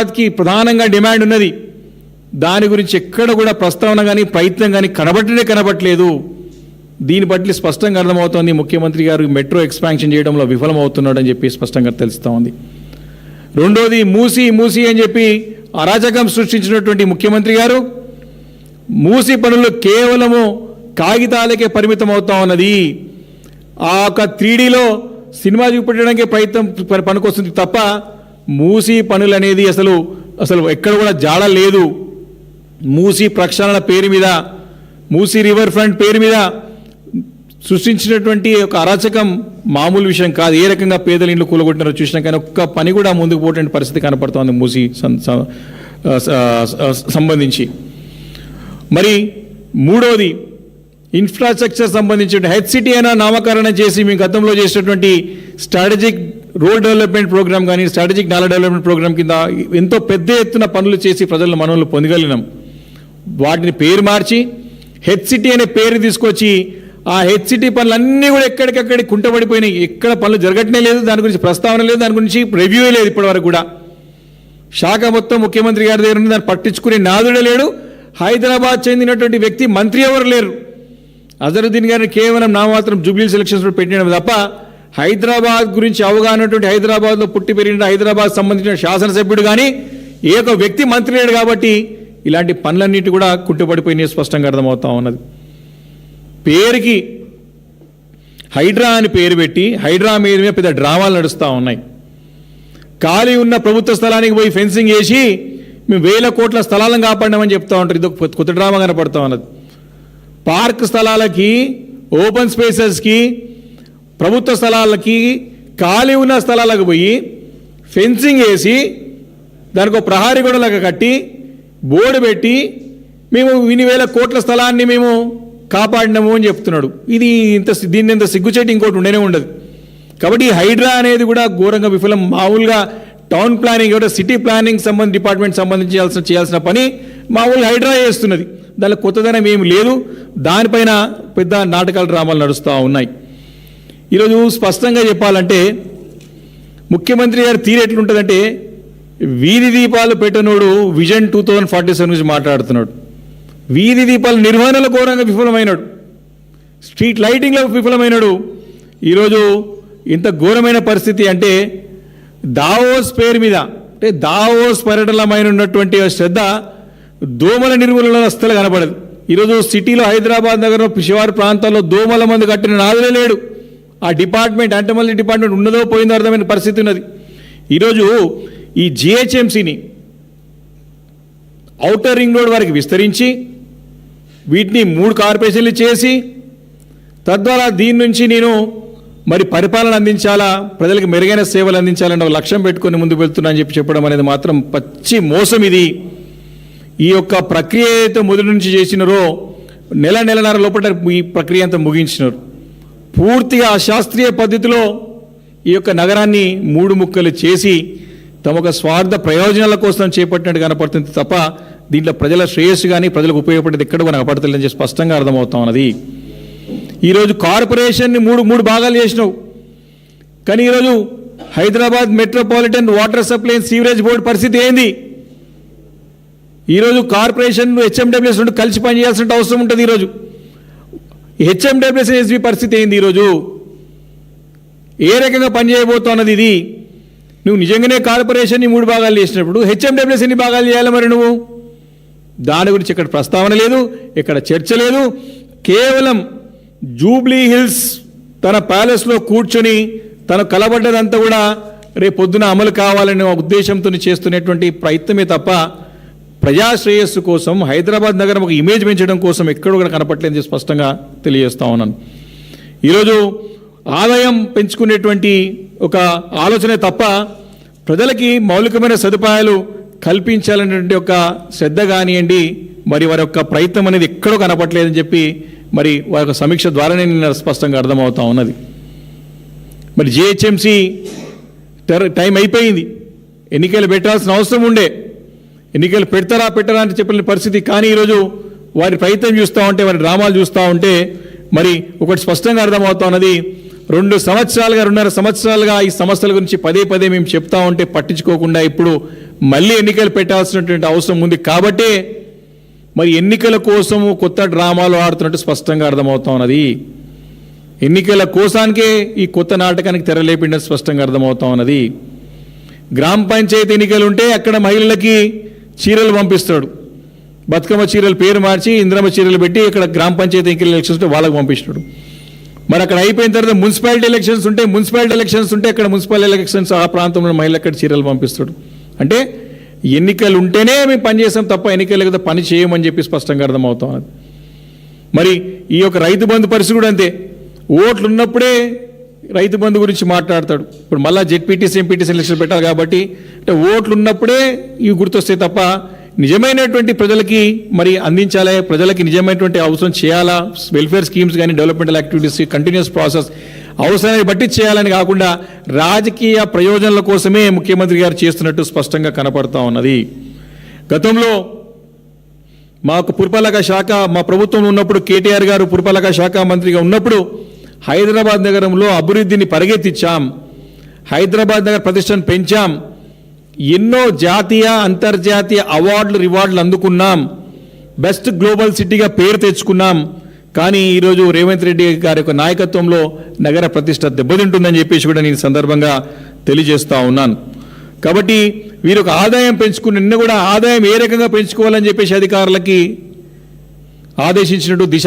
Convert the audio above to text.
హైదరాబాద్కి ప్రధానంగా డిమాండ్ ఉన్నది. దాని గురించి ఎక్కడ కూడా ప్రస్తావన కానీ ప్రయత్నం కానీ కనబట్టనే కనబట్టలేదు దీన్ని బట్టి స్పష్టంగా అర్థమవుతోంది ముఖ్యమంత్రి గారు మెట్రో ఎక్స్పాన్షన్ చేయడంలో విఫలమవుతున్నాడని చెప్పి స్పష్టంగా తెలుస్తూ ఉంది. రెండోది మూసి మూసి అని చెప్పి అరాచకం సృష్టించినటువంటి ముఖ్యమంత్రి గారు మూసి పనులు కేవలము కాగితాలకే పరిమితం అవుతా ఉన్నది. ఆ యొక్క త్రీడీలో సినిమా చూపెట్టడానికి ప్రయత్నం ప- పనికొస్తుంది తప్ప మూసి పనులు అనేది అసలు అసలు ఎక్కడ కూడా జాడ లేదు. మూసి ప్రక్షాళన పేరు మీద మూసి రివర్ ఫ్రంట్ పేరు మీద సృష్టించినటువంటి ఒక అరాచకం మామూలు విషయం కాదు. ఏ రకంగా పేదల ఇండ్లు కూలగొట్టినారో చూసినా కానీ ఒక్క పని కూడా ముందుకు పోటువంటి పరిస్థితి కనపడుతోంది మూసి సంబంధించి. మరి మూడోది ఇన్ఫ్రాస్ట్రక్చర్ సంబంధించిన హెచ్సిటీ అయినా నామకరణం చేసి మేము గతంలో చేసినటువంటి స్ట్రాటజిక్ రోడ్ డెవలప్మెంట్ ప్రోగ్రామ్ కానీ స్ట్రాటజిక్ నాలా డెవలప్మెంట్ ప్రోగ్రామ్ కింద ఎంతో పెద్ద ఎత్తున పనులు చేసి ప్రజలను మనల్ని పొందగలిగినాం. వాటిని పేరు మార్చి హెచ్సిటీ అనే పేరు తీసుకొచ్చి ఆ హెచ్సిటీ పనులన్నీ కూడా ఎక్కడికక్కడ కుంటపడిపోయినాయి ఎక్కడ పనులు జరగట్నే లేదు దాని గురించి ప్రస్తావన లేదు దాని గురించి రివ్యూ లేదు ఇప్పటివరకు కూడా. శాఖ మొత్తం ముఖ్యమంత్రి గారి దగ్గర ఉంది దాన్ని పట్టించుకునే నాదుడే లేడు. హైదరాబాద్ చెందినటువంటి వ్యక్తి మంత్రి ఎవరు లేరు. అజరుద్దీన్ గారిని కేవలం నామాత్రం జూబ్లీ సెలక్షన్స్ పెట్టిన తప్ప హైదరాబాద్ గురించి అవగాహన హైదరాబాద్లో పుట్టి పెరిగిన హైదరాబాద్ సంబంధించిన శాసనసభ్యుడు కానీ ఏ ఒక వ్యక్తి మంత్రి లేడు కాబట్టి ఇలాంటి పనులన్నిటి కూడా కుంటుపడిపోయినాయి స్పష్టంగా అర్థమవుతా ఉన్నది. పేరుకి హైడ్రా అని పేరు పెట్టి హైడ్రా మీద మీద పెద్ద డ్రామాలు నడుస్తూ ఉన్నాయి. ఖాళీ ఉన్న ప్రభుత్వ స్థలానికి పోయి ఫెన్సింగ్ వేసి మేము వేల కోట్ల స్థలాలను కాపాడినామని చెప్తా ఉంటారు. ఇది ఒక కొత్త డ్రామా కనపడతా ఉన్నది. పార్క్ స్థలాలకి ఓపెన్ స్పేసెస్కి ప్రభుత్వ స్థలాలకి ఖాళీ ఉన్న స్థలాలకు పోయి ఫెన్సింగ్ వేసి దానికి ఒక ప్రహారీ గొడవలకు కట్టి బోర్డు పెట్టి మేము ఇన్ని వేల కోట్ల స్థలాన్ని మేము కాపాడినాము అని చెప్తున్నాడు. ఇది ఇంత దీన్ని ఇంత సిగ్గుచేటి ఇంకోటి ఉండేనే ఉండదు. కాబట్టి ఈ హైడ్రా అనేది కూడా ఘోరంగా విఫలం. మామూలుగా టౌన్ ప్లానింగ్ కూడా సిటీ ప్లానింగ్ సంబంధించి డిపార్ట్మెంట్ సంబంధించి చేయాల్సిన చేయాల్సిన పని మామూలు హైడ్రా చేస్తున్నది. దానిలో కొత్తదనం ఏమి లేదు. దానిపైన పెద్ద నాటకాల డ్రామాలు నడుస్తూ ఉన్నాయి. ఈరోజు స్పష్టంగా చెప్పాలంటే ముఖ్యమంత్రి గారి తీరు ఎట్లుంటుందంటే వీధి దీపాలు పెట్టనోడు vision two thousand forty seven గురించి మాట్లాడుతున్నాడు. వీధి దీపాల నిర్వహణలో ఘోరంగా విఫలమైనాడు. స్ట్రీట్ లైటింగ్లో విఫలమైనాడు. ఈరోజు ఇంత ఘోరమైన పరిస్థితి అంటే దావోస్ పేరు మీద అంటే దావోస్ పర్యటనమైన ఉన్నటువంటి శ్రద్ధ దోమల నిర్మూలన అస్సలు కనపడదు ఈరోజు సిటీలో హైదరాబాద్ నగరంలో శివారు ప్రాంతాల్లో దోమల మందు కట్టిన నాదులే లేడు. ఆ డిపార్ట్మెంట్ అంటమల్లి డిపార్ట్మెంట్ ఉన్నదో పోయిందో అర్థమైన పరిస్థితి ఉన్నది. ఈరోజు ఈ జిహెచ్ఎంసీని అవుటర్ రింగ్ రోడ్ వరకు విస్తరించి వీటిని మూడు కార్పొరేషన్లు చేసి తద్వారా దీని నుంచి నేను మరి పరిపాలన అందించాలా ప్రజలకు మెరుగైన సేవలు అందించాలని ఒక లక్ష్యం పెట్టుకొని ముందుకు వెళ్తున్నా అని చెప్పి చెప్పడం అనేది మాత్రం పచ్చి మోసం ఇది. ఈ యొక్క ప్రక్రియ ఏదైతే మొదటి నుంచి చేసినారో నెల నెలన్నర లోపల ఈ ప్రక్రియ అంతా ముగించినారు. పూర్తిగా శాస్త్రీయ పద్ధతిలో ఈ యొక్క నగరాన్ని మూడు ముక్కలు చేసి తమ స్వార్థ ప్రయోజనాల కోసం చేపట్టినట్టు కనపడుతుంది తప్ప దీంట్లో ప్రజల శ్రేయస్సు కానీ ప్రజలకు ఉపయోగపడేది ఎక్కడ కనపడతలేదని చెప్పి స్పష్టంగా అర్థమవుతా ఉన్నది. ఈరోజు కార్పొరేషన్ని మూడు మూడు భాగాలు చేసినావు. కానీ ఈరోజు Hyderabad metropolitan water supply and sewerage board పరిస్థితి ఏంది? ఈరోజు కార్పొరేషన్ హెచ్ఎండబ్ల్యూఎస్ రెండు కలిసి పనిచేయాల్సిన అవసరం ఉంటుంది ఈరోజు. హెచ్ఎండబ్ల్యూఎస్ ఎస్బీ పరిస్థితి ఏంది ఈరోజు? ఏ రకంగా పనిచేయబోతున్నది ఇది? నువ్వు నిజంగానే కార్పొరేషన్ని మూడు భాగాలు చేసినప్పుడు హెచ్ఎండబ్ల్యూఎస్ ఎన్ని భాగాలు చేయాలి మరి నువ్వు? దాని గురించి ఇక్కడ ప్రస్తావన లేదు ఇక్కడ చర్చ లేదు. కేవలం జూబ్లీ హిల్స్ తన ప్యాలెస్లో కూర్చొని తను కలబడ్డదంతా కూడా రేపు పొద్దున అమలు కావాలనే ఉద్దేశంతో చేస్తున్నటువంటి ప్రయత్నమే తప్ప ప్రజా శ్రేయస్సు కోసం హైదరాబాద్ నగరం ఒక ఇమేజ్ పెంచడం కోసం ఎక్కడో కూడా కనపట్లేదు స్పష్టంగా తెలియజేస్తా ఉన్నాను. ఈరోజు ఆదాయం పెంచుకునేటువంటి ఒక ఆలోచనే తప్ప ప్రజలకి మౌలికమైన సదుపాయాలు కల్పించాలనేటువంటి ఒక శ్రద్ధ కానివ్వండి మరి వారి యొక్క ప్రయత్నం అనేది ఎక్కడో కనపట్లేదని చెప్పి మరి వారి యొక్క సమీక్ష ద్వారానే నిన్న స్పష్టంగా అర్థమవుతా ఉన్నది. మరి జిహెచ్ఎంసీ టైం అయిపోయింది. ఎన్నికలు పెట్టాల్సిన అవసరం ఉండే. ఎన్నికలు పెడతారా పెట్టరా అని చెప్పిన పరిస్థితి. కానీ ఈరోజు వారి ప్రయత్నం చూస్తూ ఉంటే వారి డ్రామాలు చూస్తూ ఉంటే మరి ఒకటి స్పష్టంగా అర్థమవుతా ఉన్నది. రెండు సంవత్సరాలుగా రెండున్నర సంవత్సరాలుగా ఈ సమస్యల గురించి పదే పదే మేము చెప్తా ఉంటే పట్టించుకోకుండా ఇప్పుడు మళ్ళీ ఎన్నికలు పెట్టాల్సినటువంటి అవసరం ఉంది కాబట్టే మరి ఎన్నికల కోసము కొత్త డ్రామాలు ఆడుతున్నట్టు స్పష్టంగా అర్థమవుతా ఉన్నది. ఎన్నికల కోసానికే ఈ కొత్త నాటకానికి తెరలేపిండని స్పష్టంగా అర్థమవుతా ఉన్నది. గ్రామ పంచాయతీ ఎన్నికలు ఉంటే అక్కడ మహిళలకి చీరలు పంపిస్తాడు. బతుకమ్మ చీరలు పేరు మార్చి ఇంద్రమ్మ చీరలు పెట్టి ఇక్కడ గ్రామ పంచాయతీ ఎన్నికల ఎలక్షన్స్ ఉంటే వాళ్ళకి పంపిస్తాడు. మరి అక్కడ అయిపోయిన తర్వాత మున్సిపాలిటీ ఎలక్షన్స్ ఉంటే మున్సిపాలిటీ ఎలక్షన్స్ ఉంటే అక్కడ మున్సిపల్ ఎలక్షన్స్ ఆ ప్రాంతంలో మహిళలు అక్కడ చీరలు పంపిస్తాడు. అంటే ఎన్నికలు ఉంటేనే మేము పని చేస్తాం తప్ప ఎన్నికలు కదా పని చేయమని చెప్పి స్పష్టంగా అర్థమవుతాం మరి ఈ యొక్క రైతు బంధు పరిస్థితి కూడా అంతే. ఓట్లు ఉన్నప్పుడే రైతు బంధు గురించి మాట్లాడతాడు. ఇప్పుడు మళ్ళా జెడ్పీటీసీ ఎంపీటీసీ ఎలక్షన్ పెట్టాలి కాబట్టి అంటే ఓట్లు ఉన్నప్పుడే ఇవి గుర్తొస్తాయి తప్ప నిజమైనటువంటి ప్రజలకి మరి అందించాలి ప్రజలకి నిజమైనటువంటి అవసరం చేయాలా? వెల్ఫేర్ స్కీమ్స్ కానీ డెవలప్మెంటల్ యాక్టివిటీస్ కంటిన్యూస్ ప్రాసెస్ అవసరాన్ని బట్టి చేయాలని కాకుండా రాజకీయ ప్రయోజనాల కోసమే ముఖ్యమంత్రి గారు చేస్తున్నట్టు స్పష్టంగా కనపడతా ఉన్నది. గతంలో మాకు పురపాలక శాఖ మా ప్రభుత్వం ఉన్నప్పుడు కేటీఆర్ గారు పురపాలక శాఖ మంత్రిగా ఉన్నప్పుడు హైదరాబాద్ నగరంలో అభివృద్ధిని పరిగెత్తించాం హైదరాబాద్ నగర ప్రతిష్టను పెంచాం. ఎన్నో జాతీయ అంతర్జాతీయ అవార్డులు రివార్డులు అందుకున్నాం. బెస్ట్ గ్లోబల్ సిటీగా పేరు తెచ్చుకున్నాం. కానీ ఈరోజు రేవంత్ రెడ్డి గారి యొక్క నాయకత్వంలో నగర ప్రతిష్ట దెబ్బతింటుందని చెప్పేసి కూడా నేను సందర్భంగా తెలియజేస్తూ ఉన్నాను. కాబట్టి వీరు ఒక ఆదాయం పెంచుకుని నిన్న కూడా ఆదాయం ఏ రకంగా పెంచుకోవాలని చెప్పేసి అధికారులకి ఆదేశించినట్టు దిశ